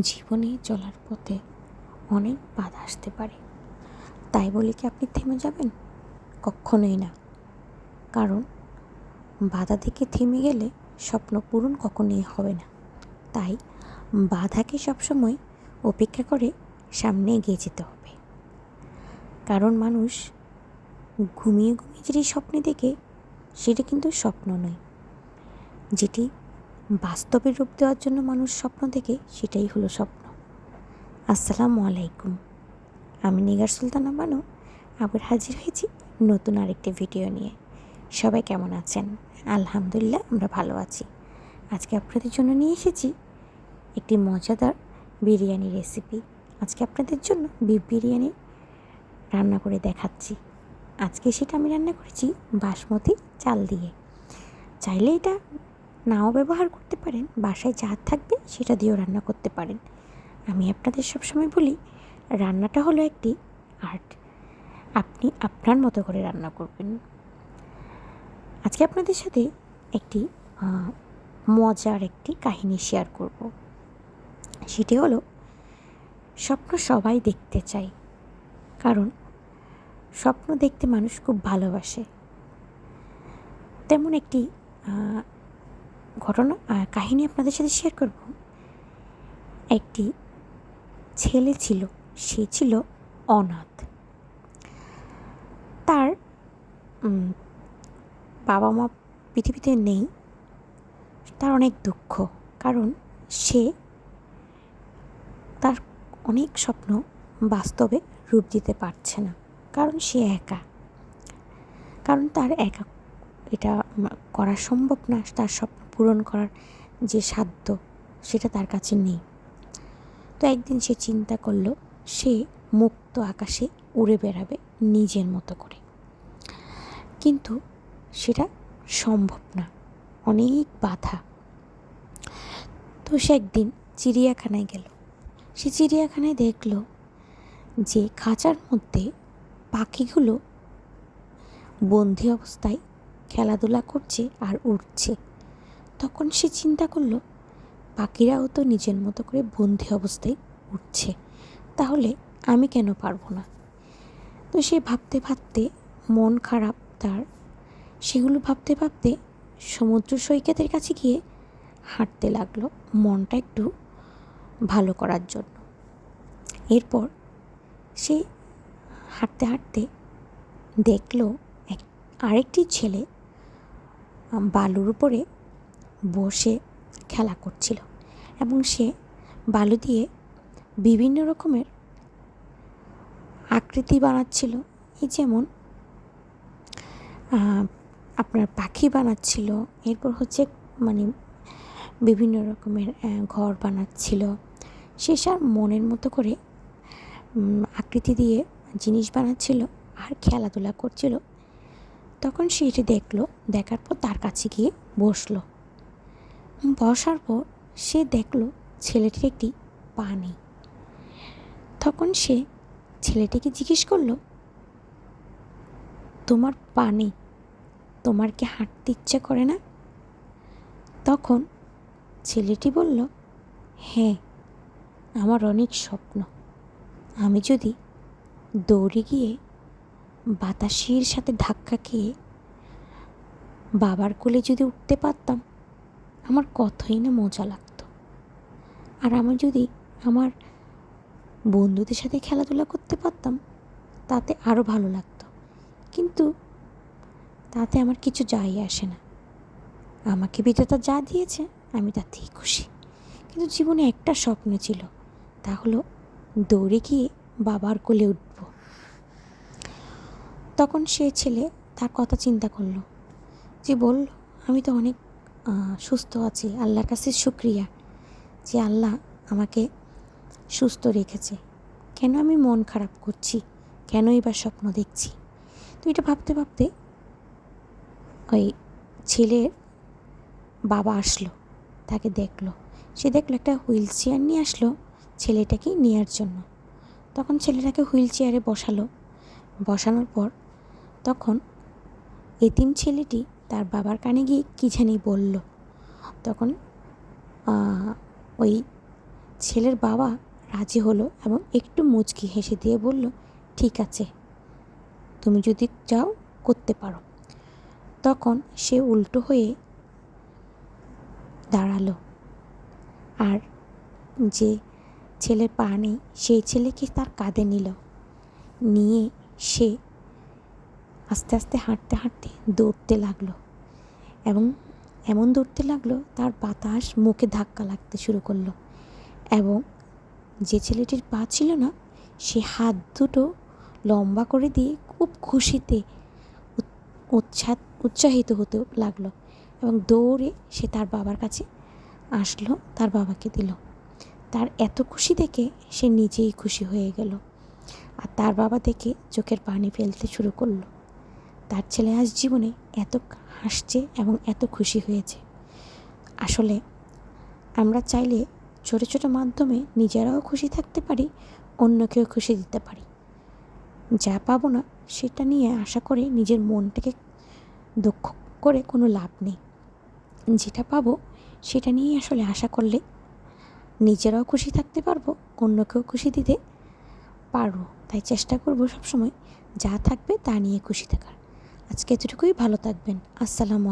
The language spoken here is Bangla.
জীবনে চলার পথে অনেক বাধা আসতে পারে। তাই বলে কি আপনি থেমে যাবেন? কখনোই না। কারণ বাধা থেকে থেমে গেলে স্বপ্ন পূরণ কখনোই হবে না। তাই বাধাকে সবসময় উপেক্ষা করে সামনে এগিয়ে যেতে হবে। কারণ মানুষ ঘুমিয়ে ঘুমিয়ে যেটি স্বপ্নে দেখে, সেটা কিন্তু স্বপ্ন নয়। যেটি বাস্তবে রূপ দেওয়ার জন্য মানুষ স্বপ্ন দেখে সেটাই হলো স্বপ্ন। আসসালামু আলাইকুম। আমি নিগার সুলতানা বানু, আবার হাজির হয়েছি নতুন আরেকটি ভিডিও নিয়ে। সবাই কেমন আছেন? আলহামদুলিল্লাহ, আমরা ভালো আছি। আজকে আপনাদের জন্য নিয়ে এসেছি একটি মজাদার বিরিয়ানি রেসিপি। আজকে আপনাদের জন্য বিফ বিরিয়ানি রান্না করে দেখাচ্ছি। আজকে সেটা আমি রান্না করেছি বাসমতি চাল দিয়ে। চাইলে এটা নাও ব্যবহার করতে পারেন, বাসায় যা থাকবে সেটা দিয়েও রান্না করতে পারেন। আমি আপনাদের সবসময় বলি, রান্নাটা হলো একটি আর্ট। আপনি আপনার মতো করে রান্না করবেন। আজকে আপনাদের সাথে একটি মজার একটি কাহিনী শেয়ার করব। সেটি হলো, স্বপ্ন সবাই দেখতে চায়। কারণ, স্বপ্ন দেখতে মানুষ খুব ভালোবাসে। তেমন একটি ঘটনা কাহিনী আপনাদের সাথে শেয়ার করব। একটি ছেলে ছিল, সে ছিল অনাথ। তার বাবা মা পৃথিবীতে নেই। তার অনেক দুঃখ, কারণ সে তার অনেক স্বপ্ন বাস্তবে রূপ দিতে পারছে না, কারণ সে একা। কারণ তার একা, এটা করা সম্ভব না, তার স্বপ্ন পূরণ করার যে সাধ্য, সেটা তার কাছে নেই। তো একদিন সে চিন্তা করল, সে মুক্ত আকাশে উড়ে বেড়াবে নিজের মতো করে। কিন্তু সেটা সম্ভব না, অনেক বাধা। তো সে একদিন চিড়িয়াখানায় গেল। সে চিড়িয়াখানায় দেখল যে খাঁচার মধ্যে পাখিগুলো বন্দি অবস্থায় খেলাধুলা করছে আর উঠছে তখন সে চিন্তা করল পাখিরাও তো নিজের মতো করে বন্দি অবস্থায় উঠছে, তাহলে আমি কেন পারব না? তো সে ভাবতে ভাবতে মন খারাপ তার। সেগুলো ভাবতে ভাবতে সমুদ্র সৈকতের কাছে গিয়ে হাঁটতে লাগল, মনটা একটু ভালো করার জন্য। এরপর সে হাঁটতে হাঁটতে দেখল এক, আরেকটি ছেলে বালুর উপরে বসে খেলা করছিল এবং সে বালু দিয়ে বিভিন্ন রকমের আকৃতি বানাচ্ছিল। এই যেমন আপনার পাখি বানাচ্ছিল, এরপর হচ্ছে মানে বিভিন্ন রকমের ঘর বানাচ্ছিল। সে সার মনের মতো করে আকৃতি দিয়ে জিনিস বানাচ্ছিল আর খেলাধুলা করছিল। তখন সে এটি দেখল, দেখার পর তার কাছে গিয়ে বসল। বসার পর সে দেখল ছেলেটির একটি পা নেই। তখন সে ছেলেটিকে জিজ্ঞেস করল, তোমার পা নেই, তোমার কি হাঁটতে ইচ্ছে করে না? তখন ছেলেটি বলল হ্যাঁ আমার অনেক স্বপ্ন। আমি যদি দৌড়ে গিয়ে বাতাসের সাথে ধাক্কা খেয়ে বাবার কোলে যদি উঠতে পারতাম আমার কতই না মজা লাগতো। আর আমি যদি আমার বন্ধুদের সাথে খেলাধুলা করতে পারতাম, তাতে আরও ভালো লাগতো। কিন্তু তাতে আমার কিছু যাই আসে না। আমাকে বিধাতা যা দিয়েছে, আমি তাতেই খুশি। কিন্তু জীবনে একটা স্বপ্ন ছিল, তা হলো দৌড়ে গিয়ে বাবার কোলে উঠব। তখন সে ছেলে তার কথা চিন্তা করল। যে বলল, আমি তো অনেক সুস্থ আছি, আল্লাহর কাছে শুক্রিয়া যে আল্লাহ আমাকে সুস্থ রেখেছে। কেন আমি মন খারাপ করছি? কেনই বা স্বপ্ন দেখছি? তো এটা ভাবতে ভাবতে ওই ছেলের বাবা আসলো, তাকে দেখল। সে দেখল একটা হুইল চেয়ার নিয়ে আসলো ছেলেটাকে নেওয়ার জন্য। তখন ছেলেটাকে হুইল চেয়ারে বসালো। বসানোর পর তখন এতিম ছেলেটি তার বাবার কানে গিয়ে কী জানি বলল। তখন ওই ছেলের বাবা রাজি হলো এবং একটু মুচকি হেসে দিয়ে বলল, ঠিক আছে, তুমি যদি চাও করতে পারো। তখন সে উল্টো হয়ে দাঁড়াল। আর যে ছেলের পা নেই, সেই ছেলেকে তার কাঁধে নিল। নিয়ে সে আস্তে আস্তে হাঁটতে হাঁটতে দৌড়তে লাগল এবং এমন দৌড়তে লাগল, তার বাতাস মুখে ধাক্কা লাগতে শুরু করল এবং যে ছেলেটির পা ছিল না, সে হাত দুটো লম্বা করে দিয়ে খুব খুশিতে উৎ- উৎসাহ, উৎসাহিত হতে লাগল এবং দৌড়ে সে তার বাবার কাছে আসলো, তার বাবাকে দিল। তার এত খুশি দেখে সে নিজেই খুশি হয়ে গেল। আর তার বাবা দেখে চোখের পানি ফেলতে শুরু করল। তার ছেলে আজ জীবনে এত হাসছে এবং এত খুশি হয়েছে। আসলে আমরা চাইলে ছোটো ছোটো মাধ্যমে নিজেরাও খুশি থাকতে পারি, অন্যকেও খুশি দিতে পারি। যা পাবো না, সেটা নিয়ে আশা করে নিজের মনটাকে দুঃখ করে কোনো লাভ নেই। যেটা পাবো, সেটা নিয়ে আসলে আশা করলে নিজেরাও খুশি থাকতে পারব, অন্যকেও খুশি দিতে পারব। তাই চেষ্টা করব সবসময় যা থাকবে তা নিয়ে খুশি থাকার। আজকে এতটুকুই ভালো থাকবেন। আসসালামু